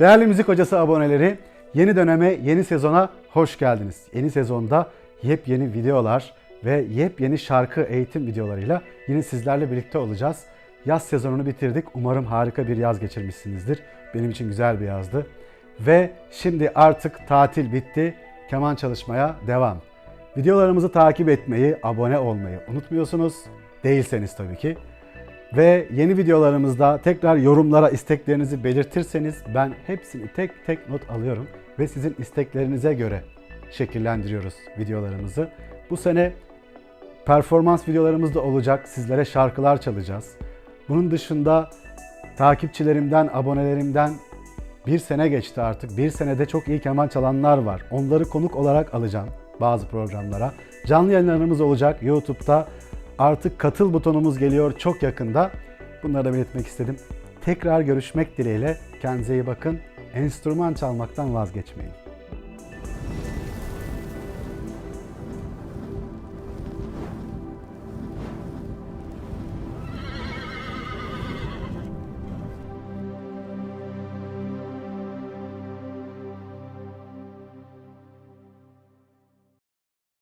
Değerli Müzik Hocası aboneleri, yeni döneme, yeni sezona hoş geldiniz. Yeni sezonda yepyeni videolar ve yepyeni şarkı eğitim videolarıyla yine sizlerle birlikte olacağız. Yaz sezonunu bitirdik. Umarım harika bir yaz geçirmişsinizdir. Benim için güzel bir yazdı. Ve şimdi artık tatil bitti. Keman çalışmaya devam. Videolarımızı takip etmeyi, abone olmayı unutmuyorsunuz. Değilseniz tabii ki. Ve yeni videolarımızda tekrar yorumlara isteklerinizi belirtirseniz ben hepsini tek tek not alıyorum ve sizin isteklerinize göre şekillendiriyoruz videolarımızı. Bu sene performans videolarımız da olacak. Sizlere şarkılar çalacağız. Bunun dışında takipçilerimden, abonelerimden bir sene geçti artık. Bir senede çok iyi keman çalanlar var. Onları konuk olarak alacağım bazı programlara. Canlı yayınlarımız olacak YouTube'da. Artık katıl butonumuz geliyor çok yakında. Bunları da belirtmek istedim. Tekrar görüşmek dileğiyle. Kendinize iyi bakın. Enstrüman çalmaktan vazgeçmeyin.